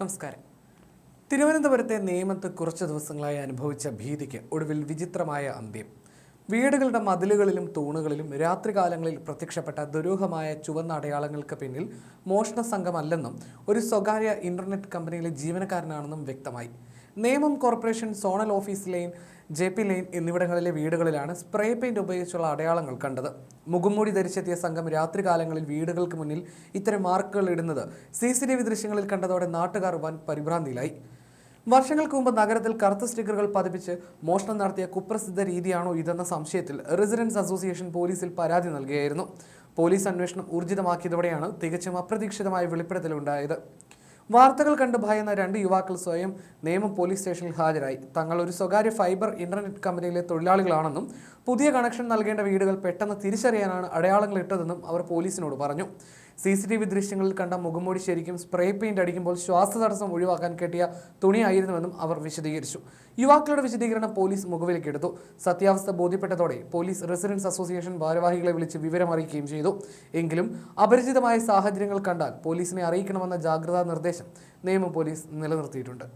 നമസ്കാരം. തിരുവനന്തപുരത്തെ നേമത്ത് കുറച്ച് ദിവസങ്ങളായി അനുഭവിച്ച ഭീതിക്ക് ഒടുവിൽ വിചിത്രമായ അന്ത്യം. വീടുകളുടെ മതിലുകളിലും തൂണുകളിലും രാത്രികാലങ്ങളിൽ പ്രത്യക്ഷപ്പെട്ട ദുരൂഹമായ ചുവന്ന അടയാളങ്ങൾക്ക് പിന്നിൽ മോഷണ സംഘമല്ലെന്നും ഒരു സ്വകാര്യ ഇന്റർനെറ്റ് കമ്പനിയിലെ ജീവനക്കാരനാണെന്നും വ്യക്തമായി. Nemam corporation zonal office line J P line എന്നിവിടങ്ങളിലെ വീടുകളിലാണ് സ്പ്രേ പെയിന്റ് ഉപയോഗിച്ചുള്ള അടയാളങ്ങൾ കണ്ടത്. മുഖംമൂടി ധരിച്ചെത്തിയ സംഘം രാത്രികാലങ്ങളിൽ വീടുകൾക്ക് മുന്നിൽ ഇത്തരം മാർക്കുകൾ ഇടുന്നത് സി സി ടി വി ദൃശ്യങ്ങളിൽ കണ്ടതോടെ നാട്ടുകാർ വൻ പരിഭ്രാന്തിയിലായി. വർഷങ്ങൾക്ക് മുമ്പ് നഗരത്തിൽ കറുത്ത സ്റ്റിക്കറുകൾ പതിപ്പിച്ച് മോഷണം നടത്തിയ കുപ്രസിദ്ധ രീതിയാണോ ഇതെന്ന സംശയത്തിൽ റെസിഡൻസ് അസോസിയേഷൻ പോലീസിൽ പരാതി നൽകുകയായിരുന്നു പോലീസ് അന്വേഷണം ഊർജിതമാക്കിയതോടെയാണ് തികച്ചും അപ്രതീക്ഷിതമായ വെളിപ്പെടുത്തലുണ്ടായത്. വാർത്തകൾ കണ്ട് ഭയന്ന രണ്ട് യുവാക്കൾ സ്വയം നേമം പോലീസ് സ്റ്റേഷനിൽ ഹാജരായി. തങ്ങൾ ഒരു സ്വകാര്യ ഫൈബർ ഇന്റർനെറ്റ് കമ്പനിയിലെ തൊഴിലാളികളാണെന്നും പുതിയ കണക്ഷൻ നൽകേണ്ട വീടുകൾ പെട്ടെന്ന് തിരിച്ചറിയാനാണ് അടയാളങ്ങൾ ഇട്ടതെന്നും അവർ പോലീസിനോട് പറഞ്ഞു. സി സി ടി വി ദൃശ്യങ്ങളിൽ കണ്ട മുഖംമൂടി ശരിക്കും സ്പ്രേ പെയിന്റ് അടിക്കുമ്പോൾ ശ്വാസതടസ്സം ഒഴിവാക്കാൻ കെട്ടിയ തുണിയായിരുന്നുവെന്നും അവർ വിശദീകരിച്ചു. യുവാക്കളുടെ വിശദീകരണം പോലീസ് മുഖവിലേക്കെടുത്തു സത്യാവസ്ഥ ബോധ്യപ്പെട്ടതോടെ പോലീസ് റെസിഡൻസ് അസോസിയേഷൻ ഭാരവാഹികളെ വിളിച്ച് വിവരം അറിയിക്കുകയും ചെയ്തു. എങ്കിലും അപരിചിതമായ സാഹചര്യങ്ങൾ കണ്ടാൽ പോലീസിനെ അറിയിക്കണമെന്ന ജാഗ്രതാ നിർദ്ദേശം നിയമ പോലീസ് നിലനിർത്തിയിട്ടുണ്ട്.